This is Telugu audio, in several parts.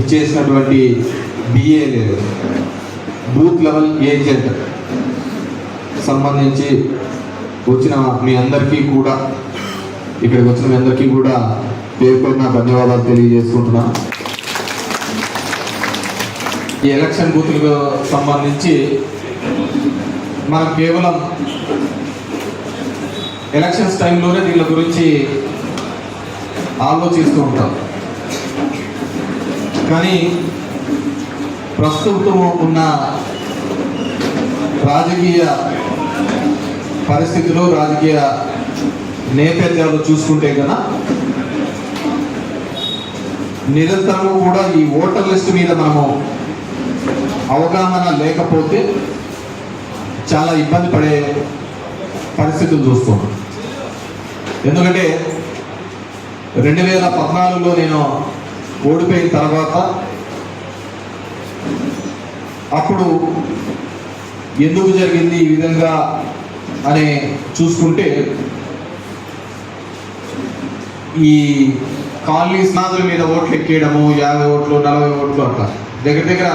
ఇచ్చేసినటువంటి బిఏ లేదు. బూత్ లెవెల్ ఏజెంట్ సంబంధించి వచ్చిన మీ అందరికీ కూడా ఇక్కడికి వచ్చిన మీ అందరికీ కూడా పేర్కొన్న ధన్యవాదాలు తెలియజేసుకుంటున్నా. ఈ ఎలక్షన్ బూత్లకు సంబంధించి మనం కేవలం ఎలక్షన్స్ టైంలోనే దీని గురించి ఆలోచిస్తూ ఉంటాం. కానీ ప్రస్తుతం ఉన్న రాజకీయ పరిస్థితులు రాజకీయ నేపథ్యాలు చూసుకుంటే కదా నిరంతరము కూడా ఈ ఓటర్ లిస్ట్ మీద మనము అవగాహన లేకపోతే చాలా ఇబ్బంది పడే పరిస్థితులు చూస్తున్నాం ఎందుకంటే రెండు వేల పద్నాలుగులో నేను ఓడిపోయిన తర్వాత అప్పుడు ఎందుకు జరిగింది ఈ విధంగా అని చూసుకుంటే ఈ కాలనీ స్నాదుల మీద ఓట్లు ఎక్కేయడము యాభై ఓట్లు నలభై ఓట్లు అట్లా దగ్గర దగ్గర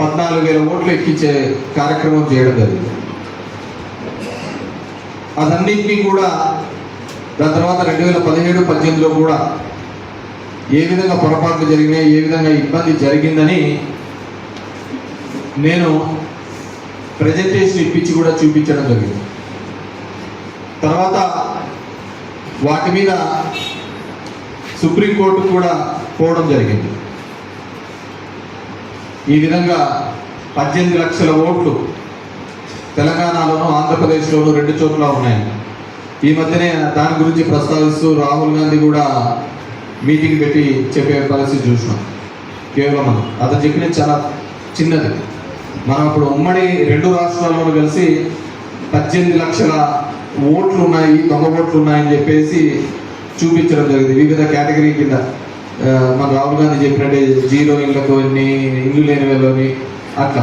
పద్నాలుగు వేల ఓట్లు ఎక్కించే కార్యక్రమం చేయడం జరిగింది. అదన్నింటినీ కూడా దాని తర్వాత రెండు వేల పదిహేడు పద్దెనిమిదిలో కూడా ఏ విధంగా పొరపాట్లు జరిగినాయి ఏ విధంగా ఇబ్బంది జరిగిందని నేను ప్రజెంటేషన్ ఇప్పించి కూడా చూపించడం జరిగింది. తర్వాత వాటి మీద సుప్రీంకోర్టు కూడా పోవడం జరిగింది. ఈ విధంగా పద్దెనిమిది లక్షల ఓట్లు తెలంగాణలోను ఆంధ్రప్రదేశ్లోను రెండు చోట్ల ఉన్నాయి. ఈ మధ్యనే దాని గురించి ప్రస్తావిస్తూ రాహుల్ గాంధీ కూడా మీటింగ్ పెట్టి చెప్పే పరిస్థితి చూసినాం. కేవలం అతను చెప్పినది చాలా చిన్నది. మనం ఇప్పుడు ఉమ్మడి రెండు రాష్ట్రాల్లో కలిసి పద్దెనిమిది లక్షల ఓట్లు ఉన్నాయి దొంగ ఓట్లు ఉన్నాయని చెప్పేసి చూపించడం జరిగింది. వివిధ కేటగిరీ కింద మన రాహుల్ గాంధీ చెప్పినట్టే జీరో ఇళ్ళకు ఎన్ని ఇల్లు లేని వాళ్ళని అట్లా.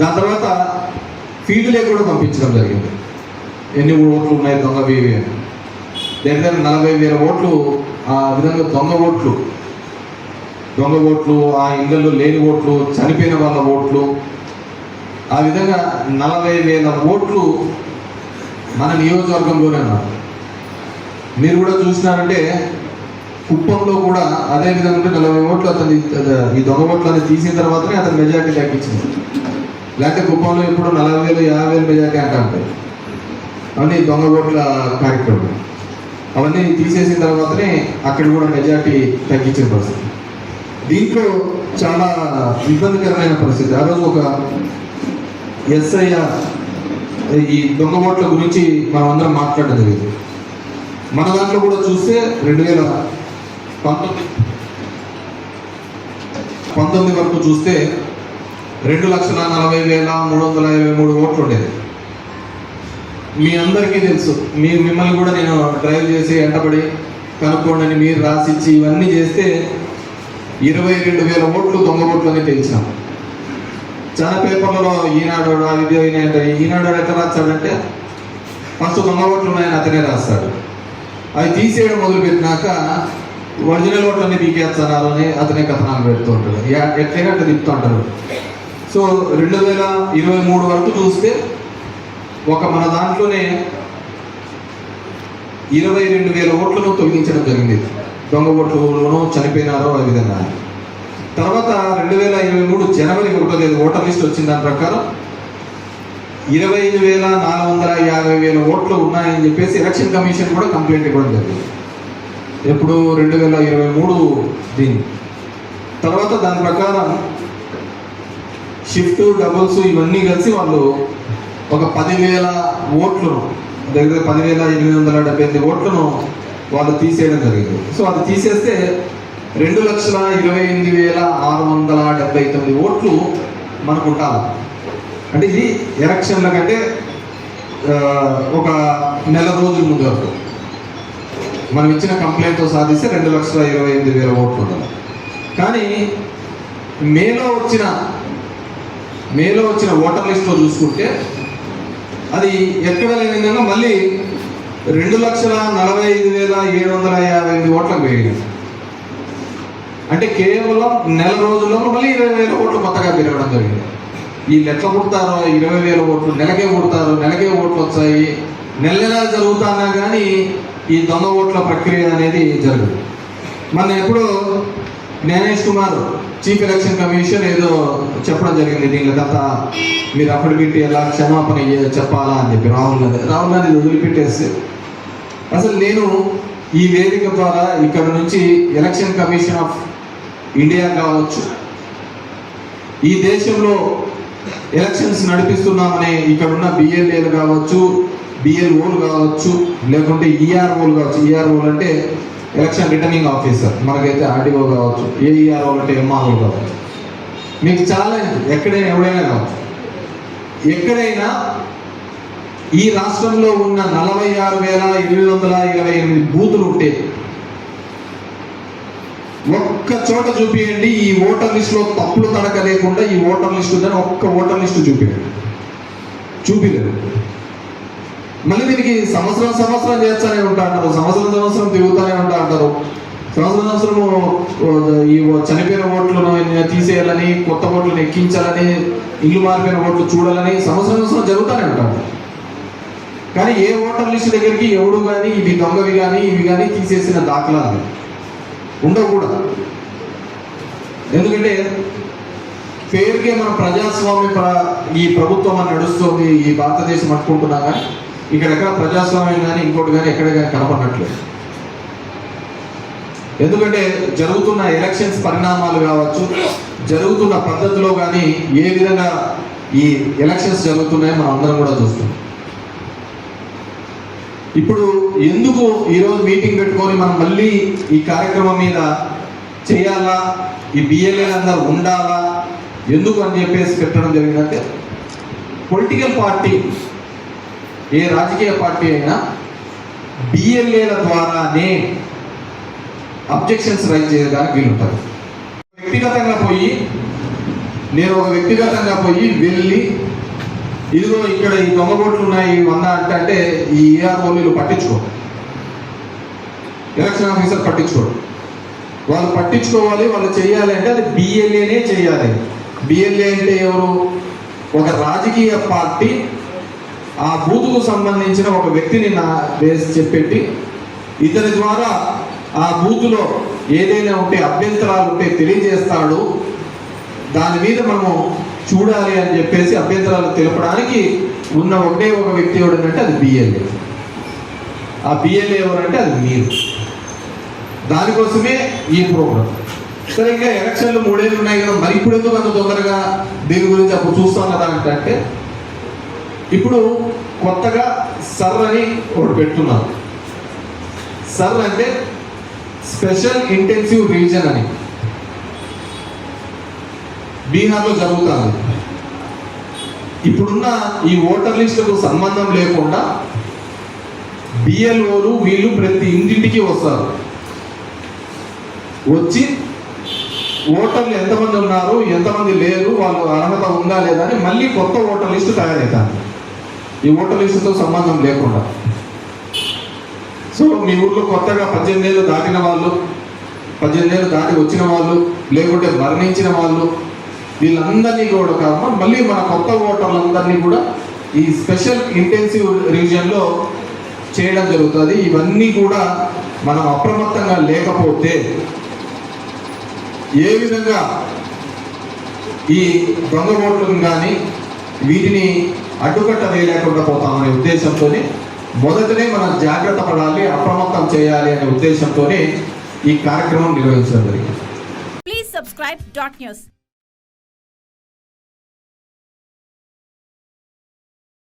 దాని తర్వాత ఫీల్డ్లే కూడా పంపించడం జరిగింది. ఎన్ని ఓట్లు ఉన్నాయి దొంగవి అని. దగ్గర నలభై వేల ఓట్లు ఆ విధంగా దొంగ ఓట్లు. దొంగ ఓట్లు ఆ ఇళ్ళల్లో లేని ఓట్లు చనిపోయిన వాళ్ళ ఓట్లు. ఆ విధంగా నలభై వేల ఓట్లు మన నియోజకవర్గంలోనే ఉన్నారు. మీరు కూడా చూసినారంటే కుప్పంలో కూడా అదే విధంగా ఉంటే నలభై ఓట్లు అతని ఈ దొంగ ఓట్లు అనేది తీసిన తర్వాతనే అతని మెజార్టీ తగ్గించింది. లేకపోతే కుప్పంలో ఇప్పుడు నలభై వేలు యాభై వేలు మెజార్టీ అంటా అవన్నీ దొంగ ఓట్ల కార్యక్రమం. అవన్నీ తీసేసిన తర్వాతనే అక్కడ కూడా మెజార్టీ తగ్గించిన పరిస్థితి. దీంట్లో చాలా ఇబ్బందికరమైన పరిస్థితి. ఆ రోజు ఒక ఎస్ఐ ఈ దొంగ ఓట్ల గురించి మనం అందరం మాట్లాడడం జరిగింది. మన దాంట్లో కూడా చూస్తే రెండు వేల పంతొమ్మిది పంతొమ్మిది వరకు చూస్తే రెండు లక్షల నలభై వేల మూడు వందల ఇరవై మూడు ఓట్లు ఉండేది. మీ అందరికీ తెలుసు. మీ మిమ్మల్ని కూడా నేను డ్రైవ్ చేసి వెంటబడి కనుక్కోండి అని మీరు రాసిచ్చి ఇవన్నీ చేస్తే ఇరవై రెండు వేల ఓట్లు దొంగ ఓట్లు అని తెలిసాం చాలా పేపర్లలో ఈనాడు ఇది అంటే ఈనాడు ఎట్లా రాస్తాడంటే ఫస్ట్ దొంగ ఓట్లు ఉన్నాయని అతనే రాస్తాడు. అవి తీసేయడం మొదలు పెట్టినాక ఒరిజినల్ అన్ని పీకేస్తున్నారు అని అతనే కథనాలు పెడుతూ ఉంటాడు. యా- ఎట్లయినా అట్లా తిప్పుతూ ఉంటారు సో రెండు వేల ఇరవై మూడు వరకు చూస్తే ఒక మన దాంట్లోనే ఇరవై రెండు వేల ఓట్లను తొలగించడం జరిగింది. దొంగ ఓట్లను చనిపోయినారో ఆ విధంగా. తర్వాత రెండు వేల ఇరవై మూడు జనవరి ఒకటో తేదీ ఓటర్ లిస్ట్ వచ్చిన దాని ప్రకారం ఇరవై ఐదు వేల నాలుగు వందల యాభై వేల ఓట్లు ఉన్నాయని చెప్పేసి ఎలక్షన్ కమిషన్ కూడా కంప్లైంట్ ఇవ్వడం జరిగింది. ఎప్పుడు రెండు వేల ఇరవై మూడు దీన్ని. తర్వాత దాని ప్రకారం షిఫ్ట్ డబుల్స్ ఇవన్నీ కలిసి వాళ్ళు ఒక పదివేల ఓట్లను దగ్గర పదివేల ఎనిమిది వందల డెబ్బై ఎనిమిది ఓట్లను వాళ్ళు తీసేయడం జరిగింది. సో అది తీసేస్తే రెండు లక్షల ఇరవై ఎనిమిది వేల ఆరు వందల డెబ్బై తొమ్మిది ఓట్లు మనకు ఉండాలి అంటే ఇది ఎలక్షన్ల కంటే ఒక నెల రోజుల ముందు వరకు. మనం ఇచ్చిన కంప్లైంట్తో సాధిస్తే రెండు లక్షల ఇరవై ఎనిమిది వేల ఓట్లు ఉండాలి. కానీ మేలో వచ్చిన మేలో వచ్చిన ఓటర్ లిస్ట్లో చూసుకుంటే అది ఎక్కడ లేని మళ్ళీ రెండు లక్షల నలభై ఐదు వేల ఏడు వందల యాభై ఎనిమిది ఓట్లకు పెరిగింది అంటే కేవలం నెల రోజుల్లో మళ్ళీ ఇరవై వేల ఓట్లు కొత్తగా పెరగడం జరిగింది. వీళ్ళు ఎట్లా పుడతారో ఇరవై వేల ఓట్లు నెలకే పుడతారు నెలకే ఓట్లు వచ్చాయి నెల నెల జరుగుతున్నా కానీ ఈ దొంగ ఓట్ల ప్రక్రియ అనేది జరగదు. మన ఎప్పుడు Gyanesh Kumar chief election commission ఏదో చెప్పడం జరిగింది. దీని గత మీరు అఫిడవిట్ ఎలా క్షమాపణ చెప్పాలా అని చెప్పి రాహుల్ గాంధీ రాహుల్ గాంధీ వదిలిపెట్టేస్తే. అసలు నేను ఈ వేదిక ద్వారా ఇక్కడ నుంచి ఎలక్షన్ కమిషన్ ఆఫ్ ఇండియా కావచ్చు ఈ దేశంలో ఎలక్షన్స్ నడిపిస్తున్నామనే ఇక్కడ ఉన్న బిఎల్ఏలు కావచ్చు బిఎల్ఓలు కావచ్చు లేకుంటే ఈఆర్ఓలు కావచ్చు. ఈఆర్ఓలు అంటే ఎలక్షన్ రిటర్నింగ్ ఆఫీసర్. మనకైతే ఆర్డీఓ కావచ్చు ఏఈఆర్ఓ ఈఆర్ఓలు అంటే ఎంఆర్ఓ కావచ్చు. మీకు ఛాలెంజ్ ఎక్కడైనా ఎవడైనా కావచ్చు. ఎక్కడైనా ఈ రాష్ట్రంలో ఉన్న నలభై ఆరు వేల ఎనిమిది వందల ఇరవై ఎనిమిది బూతులు ఉంటే ఒక్క చోట చూపియండి ఈ ఓటర్ లిస్టులో తప్పులు తడక లేకుండా ఈ ఓటర్ లిస్ట్ ఉందని ఒక్క ఓటర్ లిస్ట్ చూపించండి చూపిలేదు. మళ్ళీ దీనికి సంవత్సరం సంవత్సరం చేస్తానే ఉంటా అంటారు. సంవత్సరం సంవత్సరం తిరుగుతూనే ఉంటా అంటారు. సంవత్సరం సంవత్సరము ఈ చనిపోయిన ఓట్లను తీసేయాలని కొత్త ఓట్లను ఎక్కించాలని ఇల్లు మారిపోయిన ఓట్లు చూడాలని సంవత్సరం సంవత్సరం జరుగుతూనే ఉంటారు కానీ ఏ ఓటర్ లిస్ట్ దగ్గరికి ఎవడు కానీ ఇవి దొంగవి కానీ ఇవి కానీ తీసేసిన దాఖలాలు ఉండకూడదు. ఎందుకంటే పేరుకే మన ప్రజాస్వామ్య ఈ ప్రభుత్వం అని నడుస్తుంది ఈ భారతదేశం అనుకుంటున్నా కానీ ఇక్కడ ఎక్కడ ప్రజాస్వామ్యం కానీ ఇంకోటి కానీ ఎక్కడ కానీ కనపడట్లేదు. ఎందుకంటే జరుగుతున్న ఎలక్షన్స్ పరిణామాలు కావచ్చు జరుగుతున్న పద్ధతిలో కానీ ఏ విధంగా ఈ ఎలక్షన్స్ జరుగుతున్నాయో మనం అందరం కూడా చూస్తున్నాం. ఇప్పుడు ఎందుకు ఈరోజు మీటింగ్ పెట్టుకొని మనం మళ్ళీ ఈ కార్యక్రమం మీద చేయాలా? ఈ బిఎల్ఏ అందరూ ఉండాలా? ఎందుకు అని చెప్పేసి పెట్టడం జరిగిందంటే పొలిటికల్ పార్టీ ఏ రాజకీయ పార్టీ అయినా బిఎల్ఏల ద్వారానే అబ్జెక్షన్స్ రైజ్ చేయడానికి వీలుంటుంది. వ్యక్తిగతంగా పోయి నేను ఒక వ్యక్తిగతంగా పోయి వెళ్ళి ఇదిగో ఇక్కడ ఈ దొంగ ఓట్లు ఉన్నాయి వంద అంటే అంటే ఈ మీరు పట్టించుకో ఎలక్షన్ ఆఫీసర్ పట్టించుకోరు. వాళ్ళు పట్టించుకోవాలి వాళ్ళు చేయాలి అంటే అది బిఎల్ఏనే చేయాలి. బిఎల్ఏ అంటే ఎవరు? ఒక రాజకీయ పార్టీ ఆ బూతుకు సంబంధించిన ఒక వ్యక్తిని నా వేసి చెప్పెట్టి ఇతని ద్వారా ఆ బూతులో ఏదైనా ఉంటే అభ్యంతరాలు ఉంటే తెలియజేస్తాడు. దాని మీద మనము చూడాలి అని చెప్పేసి అభ్యంతరాలు తెలపడానికి ఉన్న ఒకటే ఒక వ్యక్తి ఎవడంటే అది బిఎల్ఏ ఆ బిఎల్ఏ ఎవరంటే అది మీరు. దానికోసమే ఈ ప్రోగ్రామ్ సరే ఇంకా ఎలక్షన్లు మూడేళ్ళు ఉన్నాయి కదా మరి ఇప్పుడు ఎందుకు అంత తొందరగా దీని గురించి అప్పుడు చూస్తాం కదా అంటే అంటే ఇప్పుడు కొత్తగా సర్ అని ఒకటి పెట్టున్నారు సర్ అంటే స్పెషల్ ఇంటెన్సివ్ రీజన్ అని. బీహార్లో జరుగుతుంది ఇప్పుడున్న ఈ ఓటర్ లిస్టుకు సంబంధం లేకుండా బిఎల్ఓలు వీళ్ళు ప్రతి ఇంటింటికి వస్తారు. వచ్చి ఓటర్లు ఎంతమంది ఉన్నారు ఎంతమంది లేరు వాళ్ళు అర్హత ఉందా లేదా అని మళ్ళీ కొత్త ఓటర్ లిస్టు తయారవుతారు ఈ ఓటర్ లిస్టుతో సంబంధం లేకుండా. సో మీ ఊర్లో కొత్తగా పద్దెనిమిది ఏళ్ళు దాటిన వాళ్ళు పద్దెనిమిది ఏళ్ళు దాటి వచ్చిన వాళ్ళు లేకుంటే మరణించిన వాళ్ళు వీళ్ళందరినీ కూడా కాకుండా మళ్ళీ మన కొత్త ఓటర్లందరినీ కూడా ఈ స్పెషల్ ఇంటెన్సివ్ రీజియన్లో చేయడం జరుగుతుంది. ఇవన్నీ కూడా మనం అప్రమత్తంగా లేకపోతే ఏ విధంగా ఈ దొంగ ఓట్లను కానీ వీటిని అడ్డుకట్ట వేయలేకుండా పోతామనే ఉద్దేశంతోనే మొదటనే మనం జాగ్రత్త పడాలి అప్రమత్తం చేయాలి అనే ఉద్దేశంతోనే ఈ కార్యక్రమం నిర్వహించడం జరిగింది.